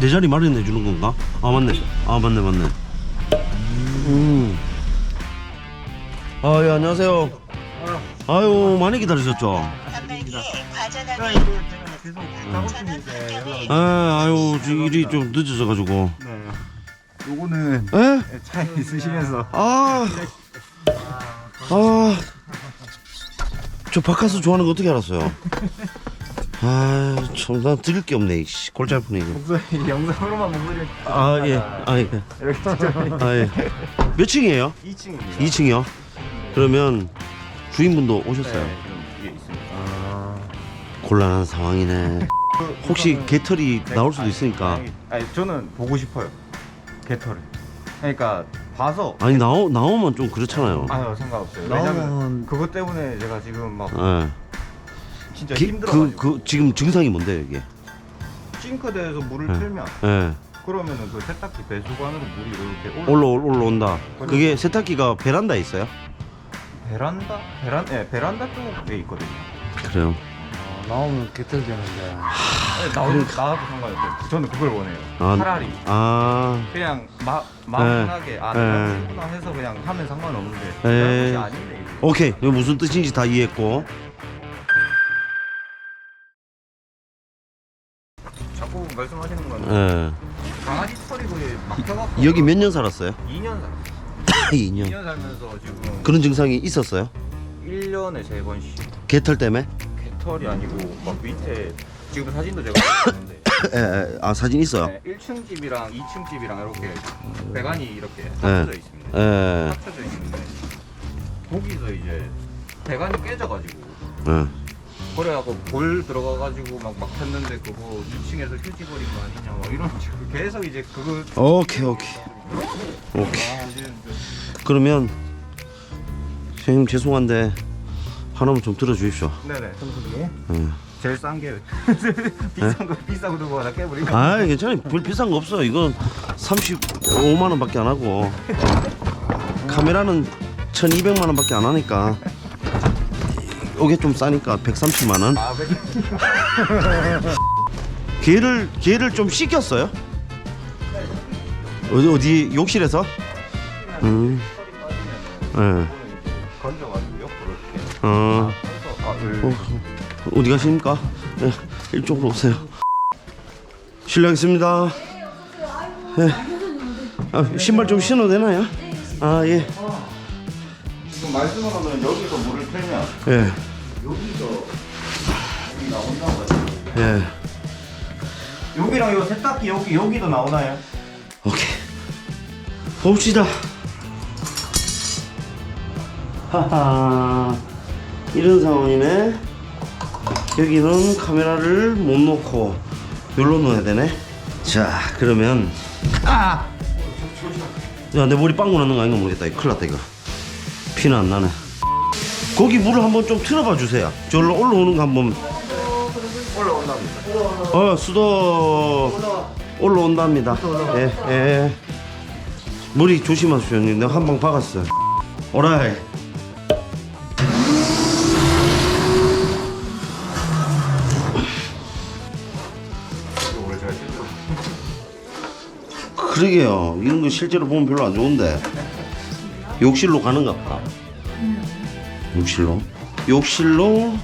내 자리 마련해 주는 건가? 아 맞네. 아 맞네 맞네. 음. 아예 안녕하세요. 아유 많이 기다리셨죠? 계속 가고 싶은데 연락이 아 아유 저 일이 좀 늦어져 가지고. 네. 요거는 에? 차에 있으시면서 아. 아. 저 바카스 좋아하는 거 어떻게 알았어요? 아, 참, 난 드릴 게 없네. 씨, 골치 아프네, 이거. 목소리 영상으로만 목소리 아, 예. 아, 예. 이렇게 직접 아, 예. 몇 층이에요? 2층입니다. 2층이요? 그러면 주인분도 오셨어요? 네, 지금 이게 있습니다. 아, 곤란한 상황이네. 혹시 개털이 나올 수도 있으니까. 아니 저는 보고 싶어요. 개털을. 그러니까 봐서 아니, 나오, 나오면 좀 그렇잖아요. 아유 상관없어요. 나오면- 왜냐면 그것 때문에 제가 지금 막 예. 진짜 기- 힘들어가지고 그, 그, 지금 증상이 뭔데요, 이게? 싱크대에서 물을 네. 틀면 예. 그러면은 그 세탁기 배수관으로 물이 이렇게 올라 올라, 올라온다. 그게 세탁기가 베란다에 있어요? 베란다 베란 예 베란다 쪽에 있거든요. 그래요. 어, 나오면 개털 되는데 네, 나도 나도 상관없어요. 저는 그걸 원해요. 아, 차라리 아, 그냥 마 마음 네. 편하게 아 네. 내가 쓰구나 해서 그냥 하면 상관없는데 네. 그런 것이 아닌데 이게. 오케이. 이거 무슨 뜻인지 다 이해했고. 말씀하시는 건 예. 강아지 털이 거의 막혀갖고 여기 몇 년 살았어요? 2년 살 2년. 2년 살면서 지금 그런 증상이 있었어요? 1년에 세 번씩 개털 때문에? 개털이 아니고 막 밑에 지금 사진도 제가 봤는데 예, 예. 아, 사진 있어요? 네, 1층 집이랑 2층 집이랑 이렇게 배관이 이렇게 합쳐져 있습니다. 예. 합쳐져 있는데 거기서 이제 배관이 깨져가지고 예. 그래갖고 볼 들어가가지고 막 막혔는데 그거 2층에서 휴지 버린 거 아니냐 막 이런 식으로 계속 이제 그거 오케이, 오케이. 오케이. 아 이제 그러면 선생님 죄송한데 하나만 좀 들어주십시오. 네네 청소기 예. 제일 싼게 비싼 거 비싸고 들고 가다 깨버리고 아, 괜찮아요. 별 비싼 거 없어요. 이건 35만 원밖에 안 하고 카메라는 1,200만 원밖에 안 하니까 이게 좀 싸니까 130만 원. 아? 개를 개를 좀 씻겼어요? 어디 어디 욕실에서? 음. 예. 건져가지고 이렇게 어. 아 어, 어디 가십니까? 예, 이쪽으로 오세요. 실례하겠습니다. 예. 아, 신발 좀 신어도 되나요? 아, 예. 지금 말씀하면 여기서 물을 틀면 예. 여기서 여기 나온다고 하죠. 예. 여기랑 요 세탁기 여기 여기도 나오나요? 오케이. 봅시다. 하하. 이런 상황이네. 여기는 카메라를 못 놓고 여기로 놓아야 되네. 자, 그러면 아! 야, 내 머리 빵꾸 났는 거 아닌가 모르겠다. 이거 큰일 났다 이거. 피는 안 나네. 거기 물을 한번 좀 틀어봐 주세요. 저기로 올라오는 거 한번. 올라온답니다. 어, 수도 올라온답니다. 예, 예. 머리 조심하십시오, 형님. 내가 한 방 박았어요. 오라이. 실제로 그러게요. 이런 거 실제로 보면 별로 안 좋은데. 욕실로 가는가 보다. 욕실로? 욕실로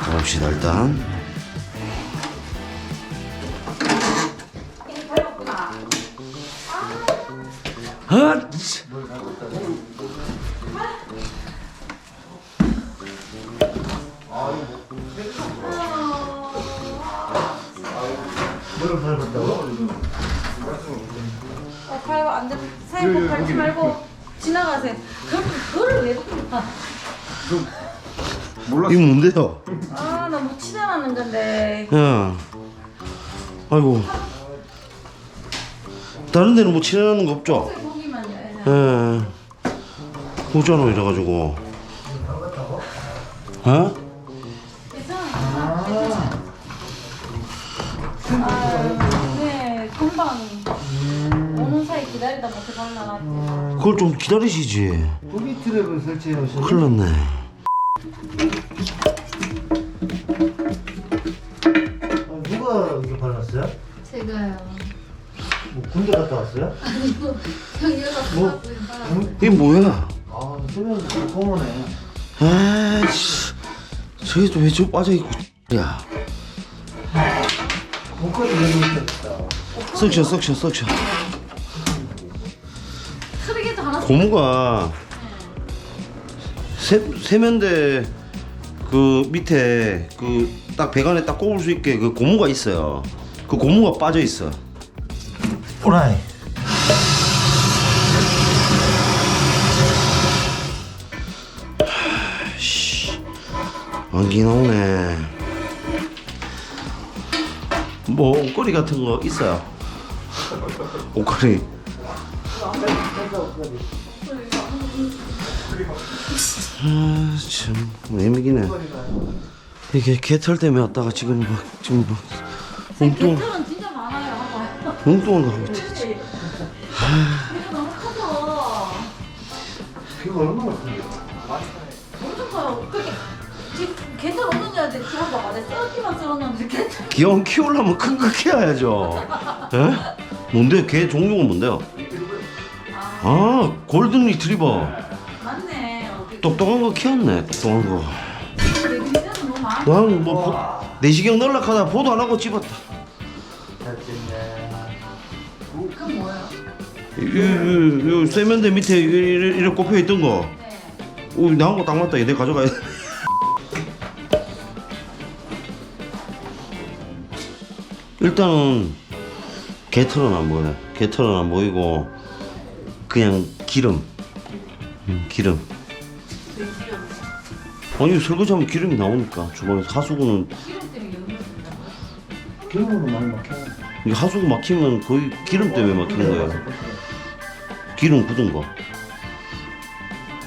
가봅시다, 일단. 아! 어, 안 돼. 사장님 밟지 말고 지나가세요. 그럼 그거를 왜 그러나? 몰랐어. 이거 뭔데요? 아, 나 못 치자라는 건데. 야, 아이고. 다른 데는 뭐 칠하는 거 없죠? 예. 오잖아 이래가지고. 어? 괜찮아. 괜찮아. 아, 네, 금방 오는 사이 기다리다 못해 갈라놨지. 그걸 좀 기다리시지. 고기 트랩을 설치해 놓으셨네 큰일 났네. 누가 이거 발랐어요? 제가요. 뭐 군대 갔다 왔어요? 아니고 형 여자 뭐? 응? 이게 뭐야? 아 수면 소문에 아이씨 저기 좀왜저 빠져있고 야 목걸이 내고 있겠다 썩셔 썩셔 썩셔 크리게도 하나. 고무가 세, 세면대 그 밑에 그 딱 배관에 딱 꼽을 수 있게 그 고무가 있어요. 그 고무가 빠져 있어. 오라이. 안기 나오네. 뭐 옷걸이 같은 거 있어요? 옷걸이. 아 참 애미기네 이게 개털 때문에 왔다가 지금 막 지금 막 엉뚱 개털은 진짜 많아요. 한번. 엉뚱한 거 하고 있대 이거 너무 커서. 이거 얼마나 큰데 엄청 커요. 그게 지금 개털 없는 애한테 지금 봐. 내 썰기만 썰었는데 개털. 귀여운 키우려면 큰 거 키워야죠 에? 뭔데 개 종류가 뭔데요? 아 골든 리트리버 맞네. 똑똑한 거 키웠네 똑똑한 거. 나는 뭐 보- 내시경 넣으려고 하다 보도 안 하고 집었다. 그건 뭐예요? 이, 이, 이 세면대 밑에 이렇게, 꼽혀 있던 거. 네. 오, 나한 거딱 맞다. 얘 내가 가져가야 돼. 일단은 개털은 안 보여. 개털은 안 보이고 그냥 기름. 음, 기름 아니 설거지하면 기름이 나오니까. 주방에서 하수구는 기름 때문에 연결된다. 기름으로 많이 막혀 이 하수구 막히면 거의 기름 때문에 막히는 거예요. 기름 굳은 거.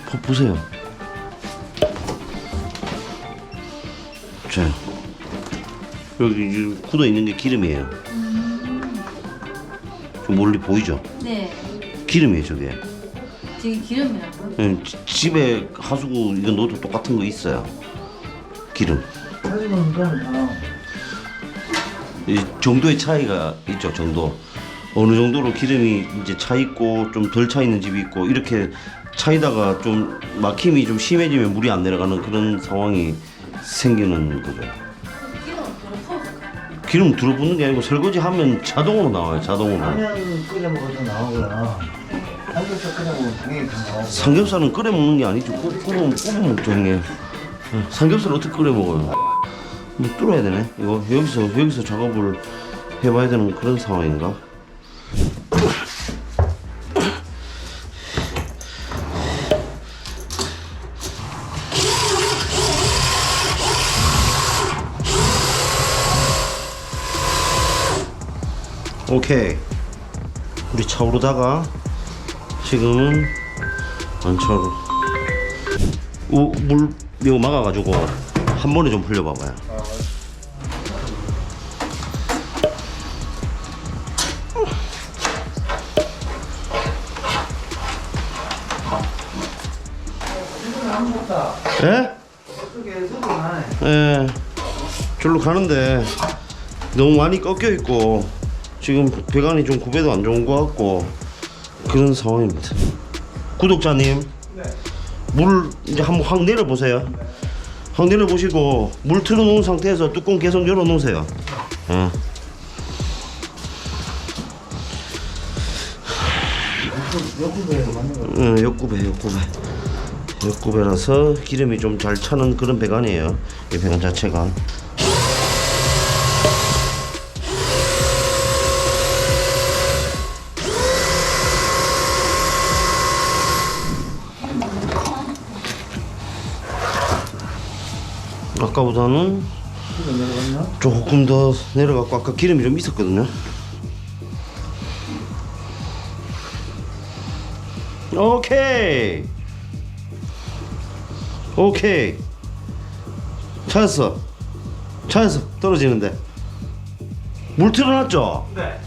보, 보세요. 자 여기 이 굳어 있는 게 기름이에요. 저 멀리 보이죠? 네. 기름이에요 저게 되게 기름이라고요? 예, 지- 집에 하수구 이거 넣어도 똑같은 거 있어요. 기름. 사진은 그냥 이 정도의 차이가 있죠 정도. 어느 정도로 기름이 이제 차 있고 좀 덜 차 있는 집이 있고 이렇게 차이다가 좀 막힘이 좀 심해지면 물이 안 내려가는 그런 상황이 생기는 거죠 기름 들어붙는 게 아니고 설거지 하면 자동으로 나와요 자동으로. 라면 끓여 먹어도 나오고요 삼겹살 끓여 먹으면 당연히 다 삼겹살은 끓여 먹는 게 아니죠. 굽, 굽어, 굽어 먹죠 형님. 어, 삼겹살 어떻게 끓여 먹어요? 뭐 뚫어야 되네. 이거 여기서 여기서 작업을 해봐야 되는 그런 상황인가? 오케이. 우리 차오르다가 지금은 안 차오르 우, 물 이거 막아가지고 한 번에 좀 흘려봐봐요 예? 예, 절로 가는데 너무 많이 꺾여 있고 지금 배관이 좀 구배도 안 좋은 것 같고 그런 상황입니다. 구독자님, 물 이제 한번 확 내려 보세요. 확 내려 보시고 물 틀어 놓은 상태에서 뚜껑 계속 열어 놓으세요. 어. 맞는 거 응, 옆구배, 옆구배. 옆구배라서 기름이 좀 잘 차는 그런 배관이에요. 이 배관 자체가. 아까보다는? 조금 더 내려갔고 아까 기름이 좀 있었거든요. 오케이. 오케이. 찾았어. 찾았어. 떨어지는데. 물 틀어놨죠? 네.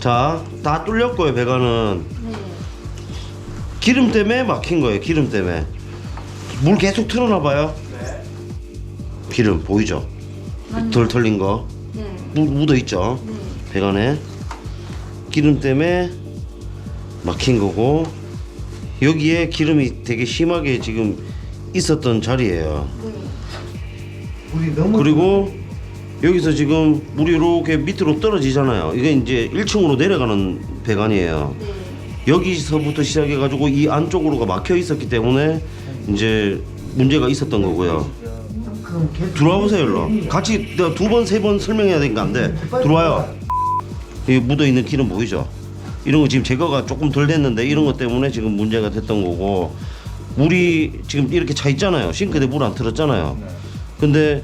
자, 다 뚫렸고요, 배관은. 네. 기름 때문에 막힌 거예요, 기름 때문에. 물 계속 틀어놔봐요. 네. 기름 보이죠? 맞네. 덜 털린 거. 네. 묻, 묻어 있죠? 네. 배관에. 기름 때문에 막힌 거고 여기에 기름이 되게 심하게 지금 있었던 자리예요. 우리 너무 그리고 여기서 지금 물이 이렇게 밑으로 떨어지잖아요. 이게 이제 1층으로 내려가는 배관이에요. 네. 여기서부터 시작해 가지고 이 안쪽으로가 막혀 있었기 때문에 이제 문제가 있었던 거고요. 들어와 보세요, 일로. 같이 내가 두 번, 세 번 설명해야 되니까 안 돼. 들어와요. 여기 묻어 있는 기름 보이죠? 이런 거 지금 제거가 조금 덜 됐는데 이런 것 때문에 지금 문제가 됐던 거고 물이 지금 이렇게 차 있잖아요. 싱크대 물 안 틀었잖아요. 근데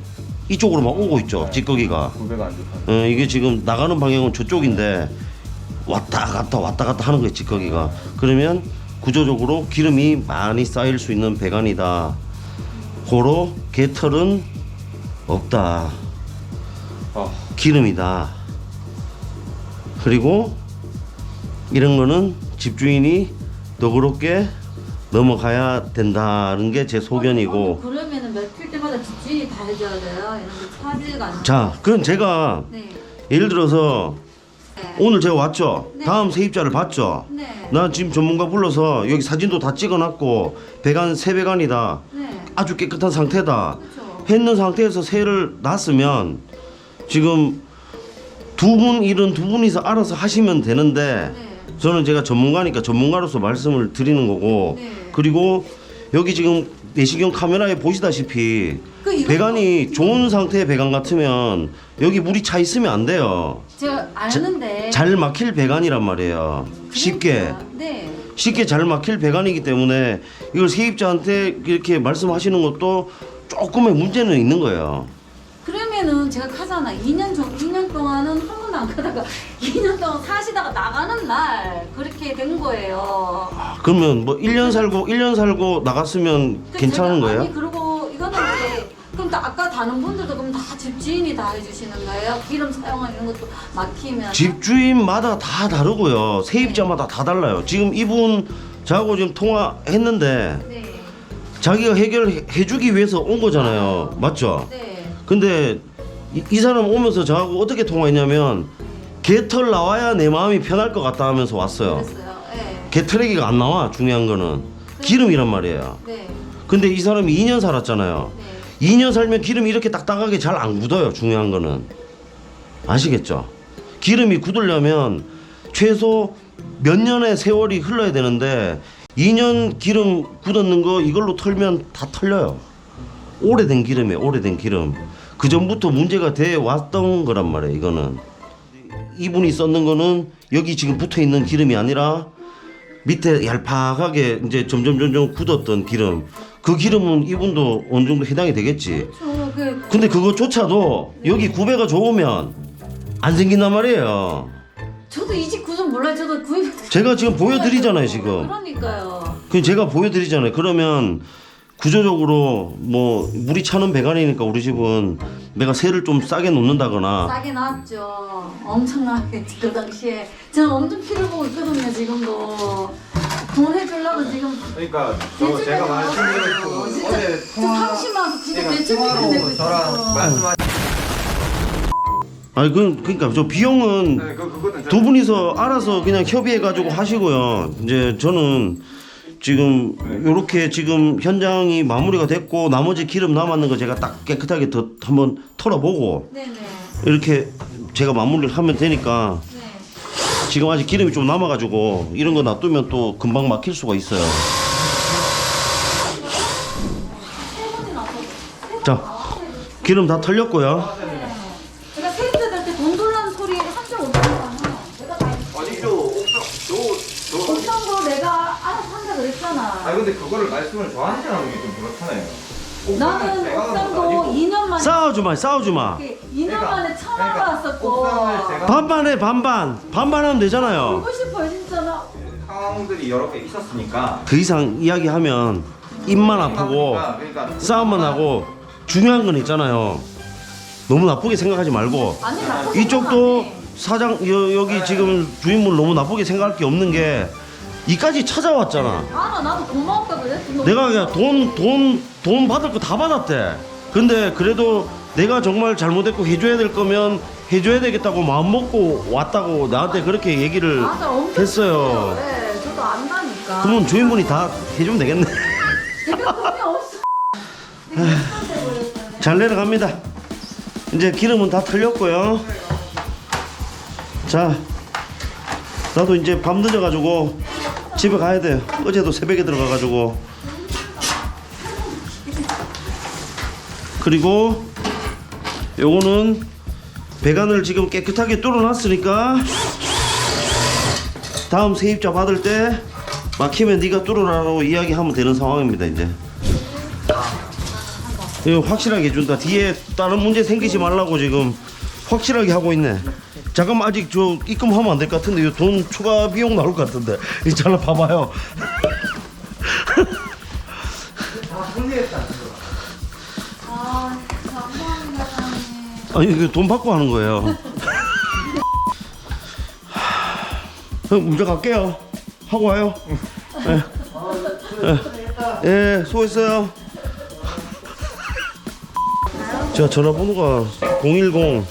이쪽으로만 오고 있죠. 찌꺼기가. 구배가 안 좋다. 어, 이게 지금 나가는 방향은 저쪽인데 왔다 갔다 왔다 갔다 하는 거예요 찌꺼기가 그러면 구조적으로 기름이 많이 쌓일 수 있는 배관이다 고로 개털은 없다 아, 기름이다 그리고 이런 거는 집주인이 너그럽게 넘어가야 된다는 게 제 소견이고 그러면은 며칠 때마다 집주인이 다 해줘야 돼요. 이런 게 안. 자 그럼 제가 네. 예를 들어서 네. 오늘 제가 왔죠 네. 다음 세입자를 봤죠 네. 나 지금 전문가 불러서 여기 사진도 다 찍어놨고 배관 새 배관이다 네. 아주 깨끗한 상태다 그렇죠. 했는 상태에서 새를 놨으면 지금 두 분 일은 두 분이서 알아서 하시면 되는데 네. 저는 제가 전문가니까 전문가로서 말씀을 드리는 거고 네. 그리고 여기 지금 내시경 카메라에 보시다시피 그 배관이 좋은 상태의 배관 같으면 여기 물이 차 있으면 안 돼요 제가 아는데. 잘 막힐 배관이란 말이에요 쉽게 그러니까, 네. 쉽게 잘 막힐 배관이기 때문에 이걸 세입자한테 이렇게 말씀하시는 것도 조금의 문제는 있는 거예요. 그러면은 제가 가잖아. 2년 전 2년 동안은 한 번도 안 가다가 2년 동안 사시다가 나가는 날 그렇게 된 거예요. 그러면 뭐 1년 살고 1년 살고 나갔으면 근데 괜찮은 제가, 거예요? 아니 그리고 이거는 이제 그럼 또 다른 분들도 그럼 다 집주인이 다 해주시는 거예요? 기름 사용하는 것도 막히면 집주인마다 다 다르고요. 세입자마다 다 달라요. 지금 이분 저하고 지금 통화했는데 네. 자기가 해결해 주기 위해서 온 거잖아요. 맞죠? 네. 근데 이, 이 사람 오면서 저하고 어떻게 통화했냐면 개털 나와야 내 마음이 편할 것 같다 하면서 왔어요. 그랬어요. 네. 개털레기가 안 나와 중요한 거는 기름이란 말이에요. 네. 근데 이 사람이 2년 살았잖아요. 네. 2년 살면 기름이 이렇게 딱딱하게 잘 안 굳어요. 중요한 거는 아시겠죠? 기름이 굳으려면 최소 몇 년의 세월이 흘러야 되는데 2년 기름 굳었는 거 이걸로 털면 다 털려요. 오래된 기름이에요. 오래된 기름. 그 전부터 문제가 돼 왔던 거란 말이에요. 이거는 이분이 썼는 거는 여기 지금 붙어 있는 기름이 아니라 밑에 얄팍하게 이제 점점 점점 굳었던 기름. 그 기름은 이분도 어느 정도 해당이 되겠지. 저 그, 근데 그거조차도 여기 구배가 좋으면 안 생긴단 말이에요. 저도 이 집 구조 몰라요. 저도 구입. 제가 지금 보여드리잖아요, 지금. 그러니까요. 그 제가 보여드리잖아요. 그러면 구조적으로 뭐 물이 차는 배관이니까 우리 집은 내가 새를 좀 싸게 놓는다거나 싸게 나왔죠. 엄청나게 그 당시에 제가 엄청 피를 보고 있거든요. 지금도 돈 해주려고 지금 그러니까 저 제가 말씀드렸고 진짜 어제 저 통화 30만 원 진짜 제가 대출 통화로 내고 저랑 있었어. 말씀하신 아니 그 그러니까 저 비용은 네, 그 그거는 두 분이서 알아서 그냥 협의해 가지고 하시고요. 이제 저는 지금 요렇게 지금 현장이 마무리가 됐고 나머지 기름 남았는 거 제가 딱 깨끗하게 더 한번 털어보고 네네. 이렇게 제가 마무리를 하면 되니까 네. 지금 아직 기름이 좀 남아가지고 이런 거 놔두면 또 금방 막힐 수가 있어요. 자, 기름 다 털렸고요. 제가 세입자들한테 돈 돌라는 소리 한줄 못하잖아. 내가 다 어디죠? 옥상 저저 옥상도 내가 알아서 한다 그랬잖아. 아 근데 그거를 말씀을 저한테 하는 게 좀 그렇잖아요. 나는 하는 옥상도 것도 아니고 2년 만에 싸우지 마, 싸우지 마. 2년 만에 처음 옥상을 제가 반반해, 반반. 반반하면 되잖아요. 보고 싶어요 진짜 나. 상황들이 여러 개 있었으니까 더 이상 이야기하면 입만 아프고 그러니까 싸움만 하고 중요한 건 있잖아요. 너무 나쁘게 생각하지 말고 아니 이쪽도. 사장 여, 여기 지금 주인분 너무 나쁘게 생각할 게 없는 게 이까지 찾아왔잖아. 알아 나도 고마웠다 그랬어. 너 내가 그냥 돈 돈 돈 받을 거 다 받았대. 근데 그래도 내가 정말 잘못했고 해줘야 될 거면 해줘야 되겠다고 마음 먹고 왔다고 나한테 그렇게 얘기를 맞아 엄청 했어요. 네, 저도 안다니까. 그러면 주인분이 다 해주면 되겠네. 제가 돈이 없어. 잘 내려갑니다. 이제 기름은 다 털렸고요. 자, 나도 이제 밤 늦어가지고 집에 가야 돼요. 어제도 새벽에 들어가가지고. 그리고 요거는 배관을 지금 깨끗하게 뚫어놨으니까 다음 세입자 받을 때 막히면 네가 뚫어라고 이야기하면 되는 상황입니다 이제. 이거 확실하게 해준다. 뒤에 다른 문제 생기지 말라고 지금 확실하게 하고 있네. 잠깐 만 아직 저 입금하면 안 될 것 같은데 이거 돈 추가 비용 나올 것 같은데 이 잘라 봐봐요. 아, 감사합니다, 사장님. 아니 이거 돈 받고 하는 거예요. 형 먼저 갈게요. 하고 와요. 예. 예, 예, 수고했어요. 제가 전화번호가 010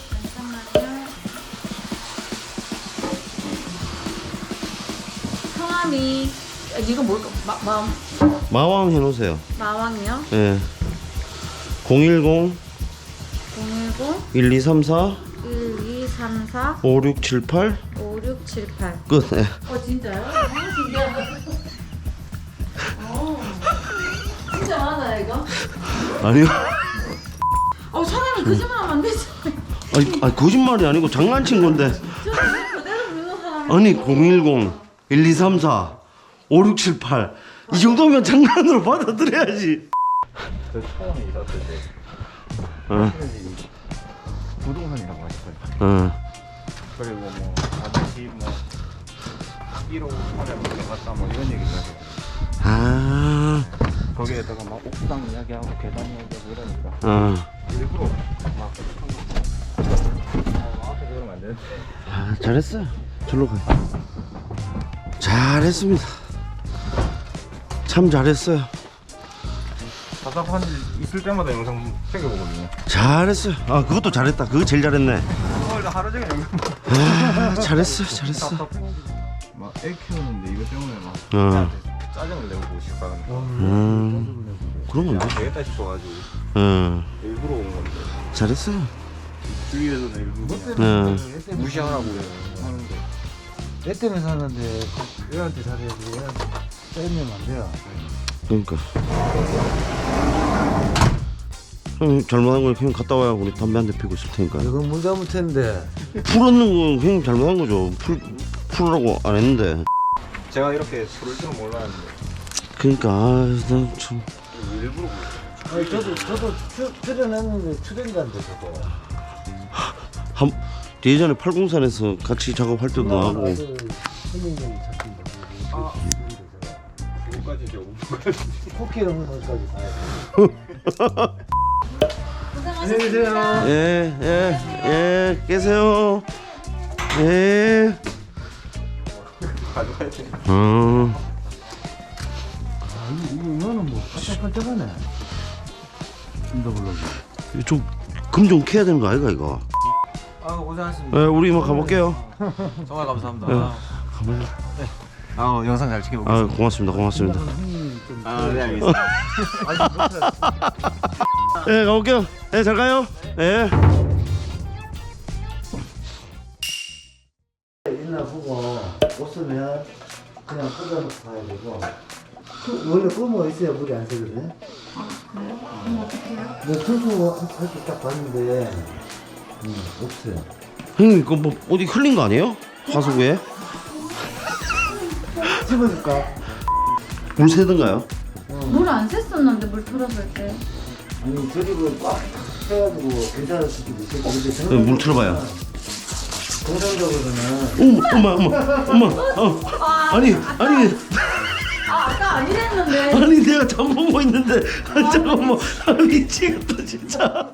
마, 마, 마왕 해놓으세요. 마왕이요? 예. 010 010 1234 1234 5678 5678 끝. 예. 어 진짜요? 너무 신기하다 어, 진짜 많아요 이거? 아니요. 어 사장님 거짓말하면 안 되죠 아니, 아니 거짓말이 아니고 장난친 건데. 저는 그대로 믿는 사람이 아니 010 1234 5678 이 정도면 장난으로 받아들여야지. 저 처음에 일했을 때 어, 부동산이라고 하셨어요. 어. 그리고 뭐 아저씨 뭐 1호 하ля 뭐 갔다 뭐 이런 얘기도 하고 아, 거기에다가 막 옥상 이야기하고 계단 이야기하고 이러니까 어. 일부러 막 아, 앞에 그러면 안 되는데 아, 잘했어요. 절로 가. 잘했습니다. 참 잘했어요. 답답한 일 있을 때마다 영상 챙겨보거든요. 잘했어요. 아, 그것도 잘했다. 그거 제일 잘했네. 오늘 하루 종일 영상 아, 잘했어, 잘했어. 답답해. 막애 키우는데 이거 때문에 막 어. 짜증을 내고. 음, 그러면 돼. 되겠다 싶어가지고 어, 일부러 온 건데 잘했어요. 주위에서는 일부러 어. 무시하라고 하는데 애 때문에 사는데 애한테 잘해야지 애한테 빼면 안 돼요. 그러니까. 형 잘못한 거 형님 갔다 와야 우리 담배 한 대 피고 있을 테니까. 이건 문제 못했는데 풀었는 거 형님 잘못한 거죠. 풀 풀라고 안 했는데. 제가 이렇게 술을 줄은 몰랐는데 그러니까 아난참 일부러 아니, 저도 저도 출연했는데 출연자인데 저도. 한. 예전에 팔공산에서 같이 작업할 때도 나고. 그 아, 5분까지 이제 5분까지. 쿠키 넘는 거기까지 가야 돼. 안녕히 계세요. 예, 예, 예, 계세요. 예. 가져가야 돼. 어. 아, 음. 이거는 뭐 반짝반짝하네. 좀더 불러 좀금좀 캐야 되는 거 아이가 이거? 아 고생하셨습니다. 예, 우리 이만 가볼게요. 정말 감사합니다. 예, 가봐요. 네. 아, 영상 잘 찍어보고 아, 고맙습니다, 고맙습니다. 형님 좀 아, 네 알겠습니다. 예, 가볼게요. 예, 잘 가요. 예. 있나 보고 없으면 그냥 꽂아놓고 가야 되고 그 원래 끄모 있어야 물이 안 새거든 아 그래요? 그럼 어떻게 해요? 너 청소 할때 딱 봤는데 음, 없어요 형님 이거 뭐 어디 흘린 거 아니에요? 하수구에? 집어줄까? 물 새던가요? 물 안 샜었는데 물 틀었을 때 아니 드립을 꽉 해가지고 괜찮을 수도 있겠고 근데 네, 물 틀어봐요. 정상적으로는 어머, 어머, 어머, 어머. 어. 아니, 아니, 아 아까 아니랬는데 아니 내가 잠 보고 있는데 아, 잠깐만 아, 미치겠다 진짜.